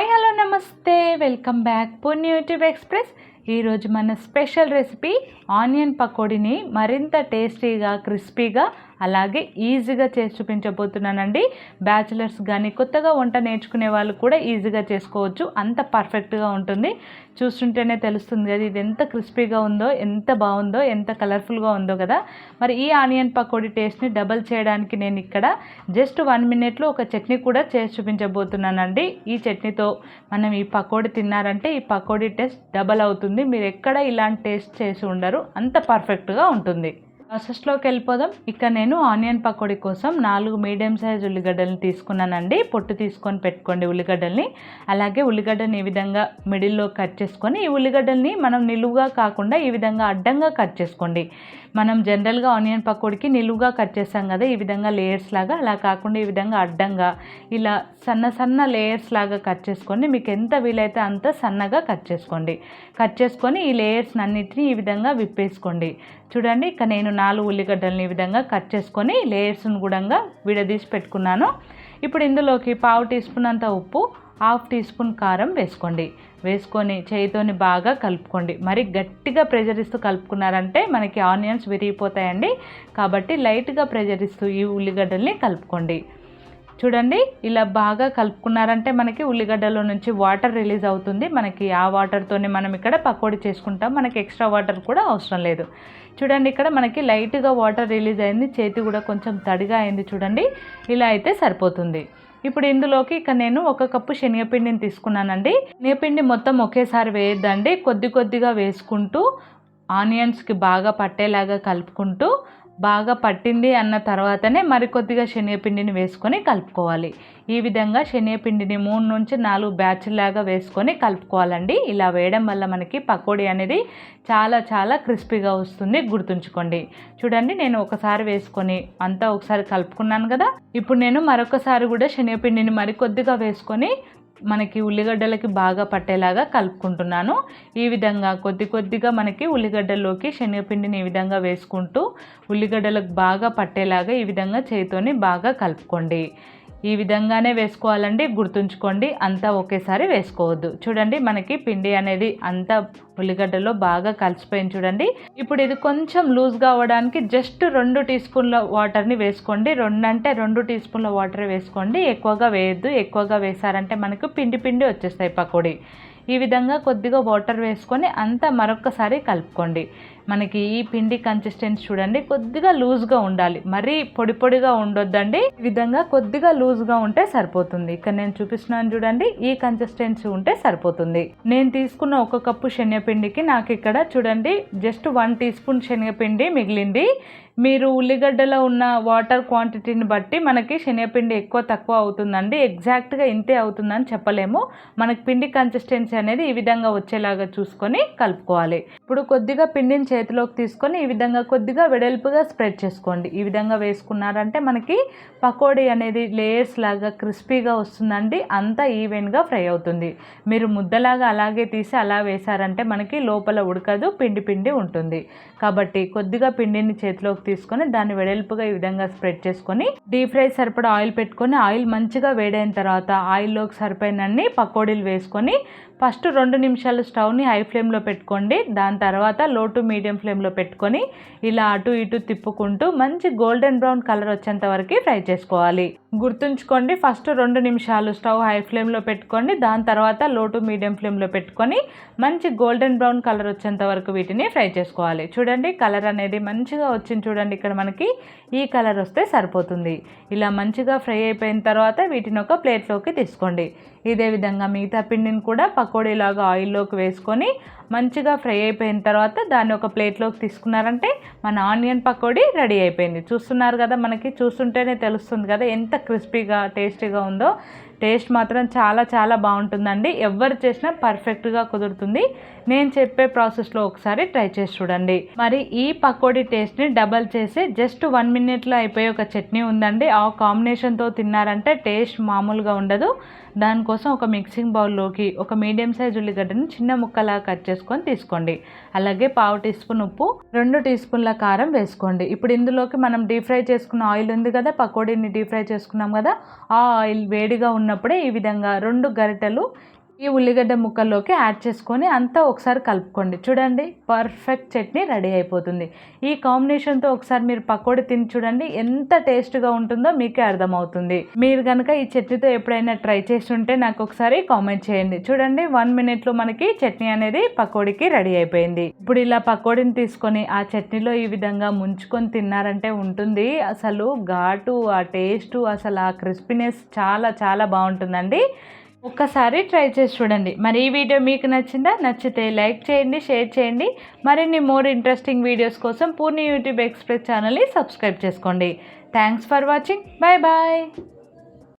Hi hello నమస్తే. Welcome back పొన్ని YouTube express. ఈరోజు మన స్పెషల్ రెసిపీ ఆనియన్ పకోడీని మరింత టేస్టీగా క్రిస్పీగా అలాగే ఈజీగా చేసి చూపించబోతున్నానండి. బ్యాచిలర్స్ కానీ కొత్తగా వంట నేర్చుకునే వాళ్ళు కూడా ఈజీగా చేసుకోవచ్చు. అంత పర్ఫెక్ట్గా ఉంటుంది. చూస్తుంటేనే తెలుస్తుంది కదా ఇది ఎంత క్రిస్పీగా ఉందో ఎంత బాగుందో ఎంత కలర్ఫుల్గా ఉందో కదా. మరి ఈ ఆనియన్ పకోడీ టేస్ట్ని డబల్ చేయడానికి నేను ఇక్కడ జస్ట్ వన్ మినిట్లో ఒక చట్నీ కూడా చేసి చూపించబోతున్నానండి. ఈ చట్నీతో మనం ఈ పకోడీ తిన్నారంటే ఈ పకోడీ టేస్ట్ డబల్ అవుతుంది. మీరు ఎక్కడ ఇలాంటి టేస్ట్ చేసి ఉండరు. అంత పర్ఫెక్ట్గా ఉంటుంది. ప్రాసెస్లోకి వెళ్ళిపోదాం. ఇక్కడ నేను ఆనియన్ పకోడీ కోసం నాలుగు మీడియం సైజ్ ఉల్లిగడ్డలను తీసుకున్నానండి. పొట్టు తీసుకొని పెట్టుకోండి ఉల్లిగడ్డల్ని. అలాగే ఉల్లిగడ్డని ఈ విధంగా మిడిల్లో కట్ చేసుకొని ఈ ఉల్లిగడ్డల్ని మనం నిలువుగా కాకుండా ఈ విధంగా అడ్డంగా కట్ చేసుకోండి. మనం జనరల్గా ఆనియన్ పకోడీకి నిలువుగా కట్ చేస్తాం కదా ఈ విధంగా లేయర్స్ లాగా. అలా కాకుండా ఈ విధంగా అడ్డంగా ఇలా సన్న సన్న లేయర్స్ లాగా కట్ చేసుకోండి మీకు ఎంత వీలైతే అంత సన్నగా కట్ చేసుకోండి. కట్ చేసుకొని ఈ లేయర్స్ అన్నిటిని ఈ విధంగా విప్పేసుకోండి. చూడండి ఇక నేను నాలుగు ఉల్లిగడ్డలని ఈ విధంగా కట్ చేసుకొని లేయర్స్ను కూడా విడదీసి పెట్టుకున్నాను. ఇప్పుడు ఇందులోకి పావు టీ స్పూన్ అంత ఉప్పు హాఫ్ టీ స్పూన్ కారం వేసుకోండి. వేసుకొని చేయితోని బాగా కలుపుకోండి. మరి గట్టిగా ప్రెజర్ ఇస్తూ కలుపుకున్నారంటే మనకి ఆనియన్స్ విరిగిపోతాయండి. కాబట్టి లైట్గా ప్రెజర్ ఇస్తూ ఈ ఉల్లిగడ్డల్ని కలుపుకోండి. చూడండి ఇలా బాగా కలుపుకున్నారంటే మనకి ఉల్లిగడ్డలో నుంచి వాటర్ రిలీజ్ అవుతుంది. మనకి ఆ వాటర్తోనే మనం ఇక్కడ పకోడీ చేసుకుంటాం. మనకి ఎక్స్ట్రా వాటర్ కూడా అవసరం లేదు. చూడండి ఇక్కడ మనకి లైట్గా వాటర్ రిలీజ్ అయింది. చేతి కూడా కొంచెం తడిగా అయింది చూడండి. ఇలా అయితే సరిపోతుంది. ఇప్పుడు ఇందులోకి ఇక నేను ఒక కప్పు శనగపిండిని తీసుకున్నానండి. శనగపిండి మొత్తం ఒకేసారి వేయద్దండి. కొద్ది కొద్దిగా వేసుకుంటూ ఆనియన్స్కి బాగా పట్టేలాగా కలుపుకుంటూ బాగా పట్టింది అన్న తర్వాతనే మరికొద్దిగా శనగపిండిని వేసుకొని కలుపుకోవాలి. ఈ విధంగా శనగపిండిని మూడు నుంచి నాలుగు బ్యాచ్లాగా వేసుకొని కలుపుకోవాలండి. ఇలా వేయడం వల్ల మనకి పకోడీ అనేది చాలా చాలా క్రిస్పీగా వస్తుంది. గుర్తుంచుకోండి. చూడండి నేను ఒకసారి వేసుకొని అంతా ఒకసారి కలుపుకున్నాను కదా. ఇప్పుడు నేను మరొకసారి కూడా శనగపిండిని మరికొద్దిగా వేసుకొని మనకి ఉల్లిగడ్డలకి బాగా పట్టేలాగా కలుపుకుంటున్నాను. ఈ విధంగా కొద్ది కొద్దిగా మనకి ఉల్లిగడ్డల్లోకి శనగపిండిని ఈ విధంగా వేసుకుంటూ ఉల్లిగడ్డలకు బాగా పట్టేలాగా ఈ విధంగా చేతితోని బాగా కలుపుకోండి. ఈ విధంగానే వేసుకోవాలండి. గుర్తుంచుకోండి. అంతా ఒకేసారి వేసుకోవద్దు. చూడండి మనకి పిండి అనేది అంతా ఉల్లిగడ్డలో బాగా కలిసిపోయింది చూడండి. ఇప్పుడు ఇది కొంచెం లూజ్గా అవ్వడానికి జస్ట్ రెండు టీ స్పూన్ల వాటర్ని వేసుకోండి. రెండు అంటే రెండు టీ స్పూన్ల వాటర్ వేసుకోండి. ఎక్కువగా వేయద్దు. ఎక్కువగా వేసారంటే మనకు పిండి పిండి వచ్చేస్తాయి పకోడీ. ఈ విధంగా కొద్దిగా వాటర్ వేసుకొని అంతా మరొకసారి కలుపుకోండి. మనకి ఈ పిండి కన్సిస్టెన్సీ చూడండి కొద్దిగా లూజ్గా ఉండాలి. మరీ పొడి పొడిగా ఉండొద్దండి. ఈ విధంగా కొద్దిగా లూజ్గా ఉంటే సరిపోతుంది. ఇక్కడ నేను చూపిస్తున్నాను చూడండి ఈ కన్సిస్టెన్సీ ఉంటే సరిపోతుంది. నేను తీసుకున్న ఒక కప్పు శనగపిండికి నాకు ఇక్కడ చూడండి జస్ట్ వన్ టీ స్పూన్ శనగపిండి మిగిలింది. మీరు ఉల్లిగడ్డలో ఉన్న వాటర్ క్వాంటిటీని బట్టి మనకి శనగపిండి ఎక్కువ తక్కువ అవుతుందండి. ఎగ్జాక్ట్గా ఇంతే అవుతుందని చెప్పలేము. మనకి పిండి కన్సిస్టెన్సీ అనేది ఈ విధంగా వచ్చేలాగా చూసుకొని కలుపుకోవాలి. ఇప్పుడు కొద్దిగా పిండిని చేతిలోకి తీసుకొని ఈ విధంగా కొద్దిగా వెడల్పుగా స్ప్రెడ్ చేసుకోండి. ఈ విధంగా వేసుకున్నారంటే మనకి పకోడీ అనేది లేయర్స్ లాగా క్రిస్పీగా వస్తుందండి. అంతా ఈవెన్గా ఫ్రై అవుతుంది. మీరు ముద్దలాగా అలాగే తీసి అలా వేశారంటే మనకి లోపల ఉడకదు పిండి పిండి ఉంటుంది. కాబట్టి కొద్దిగా పిండిని చేతిలోకి తీసుకొని దాన్ని వెడల్పుగా ఈ విధంగా స్ప్రెడ్ చేసుకొని డీప్ ఫ్రై సరిపడా ఆయిల్ పెట్టుకొని ఆయిల్ మంచిగా వేడైన తర్వాత ఆయిల్లోకి సరిపోయినన్ని పకోడీలు వేసుకొని ఫస్ట్ రెండు నిమిషాలు స్టవ్ని హై ఫ్లేమ్లో పెట్టుకోండి. దాని తర్వాత లో టు మీడియం ఫ్లేమ్లో పెట్టుకొని ఇలా అటు ఇటు తిప్పుకుంటూ మంచి గోల్డెన్ బ్రౌన్ కలర్ వచ్చేంత వరకు ఫ్రై చేసుకోవాలి. గుర్తుంచుకోండి ఫస్ట్ రెండు నిమిషాలు స్టవ్ హై ఫ్లేమ్లో పెట్టుకోండి దాని తర్వాత లో టు మీడియం ఫ్లేమ్లో పెట్టుకొని మంచి గోల్డెన్ బ్రౌన్ కలర్ వచ్చేంత వరకు వీటిని ఫ్రై చేసుకోవాలి. చూడండి కలర్ అనేది మంచిగా వచ్చింది చూడండి ఇక్కడ మనకి. ఈ కలర్ వస్తే సరిపోతుంది. ఇలా మంచిగా ఫ్రై అయిపోయిన తర్వాత వీటిని ఒక ప్లేట్లోకి తీసుకోండి. ఇదే విధంగా మిగతా పిండిని కూడా పకోడీలాగా ఆయిల్లోకి వేసుకొని మంచిగా ఫ్రై అయిపోయిన తర్వాత దాన్ని ఒక ప్లేట్లోకి తీసుకున్నారంటే మన ఆనియన్ పకోడీ రెడీ అయిపోయింది. చూస్తున్నారు కదా మనకి చూస్తుంటేనే తెలుస్తుంది కదా ఎంత క్రిస్పీగా టేస్టీగా ఉందో టేస్ట్ మాత్రం చాలా చాలా బాగుంటుందండి. ఎవరు చేసినా పర్ఫెక్ట్గా కుదురుతుంది. నేను చెప్పే ప్రాసెస్లో ఒకసారి ట్రై చేసి చూడండి. మరి ఈ పకోడీ టేస్ట్ని డబల్ చేసి జస్ట్ వన్ మినిట్లో అయిపోయే ఒక చట్నీ ఉందండి. ఆ కాంబినేషన్తో తిన్నారంటే టేస్ట్ మామూలుగా ఉండదు. దానికోసం ఒక మిక్సింగ్ బౌల్లోకి ఒక మీడియం సైజ్ ఉల్లిగడ్డని చిన్న ముక్కలా కట్ చేసుకొని తీసుకోండి. అలాగే పావు టీ స్పూన్ ఉప్పు రెండు టీ స్పూన్ల కారం వేసుకోండి. ఇప్పుడు ఇందులోకి మనం డీప్ ఫ్రై చేసుకున్న ఆయిల్ ఉంది కదా పకోడీని డీప్ ఫ్రై చేసుకున్నాం కదా ఆ ఆయిల్ వేడిగా ఉన్న ఉన్నప్పుడే ఈ విధంగా రెండు గరిటెలు ఈ ఉల్లిగడ్డ ముక్కల్లోకి యాడ్ చేసుకొని అంతా ఒకసారి కలుపుకోండి. చూడండి పర్ఫెక్ట్ చట్నీ రెడీ అయిపోతుంది. ఈ కాంబినేషన్తో ఒకసారి మీరు పకోడీ తిని చూడండి ఎంత టేస్ట్గా ఉంటుందో మీకే అర్థమవుతుంది. మీరు కనుక ఈ చట్నీతో ఎప్పుడైనా ట్రై చేసి ఉంటే నాకు ఒకసారి కామెంట్ చేయండి. చూడండి వన్ మినిట్లో మనకి చట్నీ అనేది పకోడీకి రెడీ అయిపోయింది. ఇప్పుడు ఇలా పకోడీని తీసుకొని ఆ చట్నీలో ఈ విధంగా ముంచుకొని తిన్నారంటే ఉంటుంది. అసలు ఘాటు ఆ టేస్ట్ అసలు ఆ క్రిస్పీనెస్ చాలా చాలా బాగుంటుందండి. ఒక్కసారి ట్రై చేసి చూడండి. మరి ఈ వీడియో మీకు నచ్చిందా? నచ్చితే లైక్ చేయండి షేర్ చేయండి. మరిన్ని మోర్ ఇంట్రెస్టింగ్ వీడియోస్ కోసం పూర్ణి యూట్యూబ్ ఎక్స్ప్రెస్ ఛానల్ని సబ్స్క్రైబ్ చేసుకోండి. Thanks for watching. Bye bye.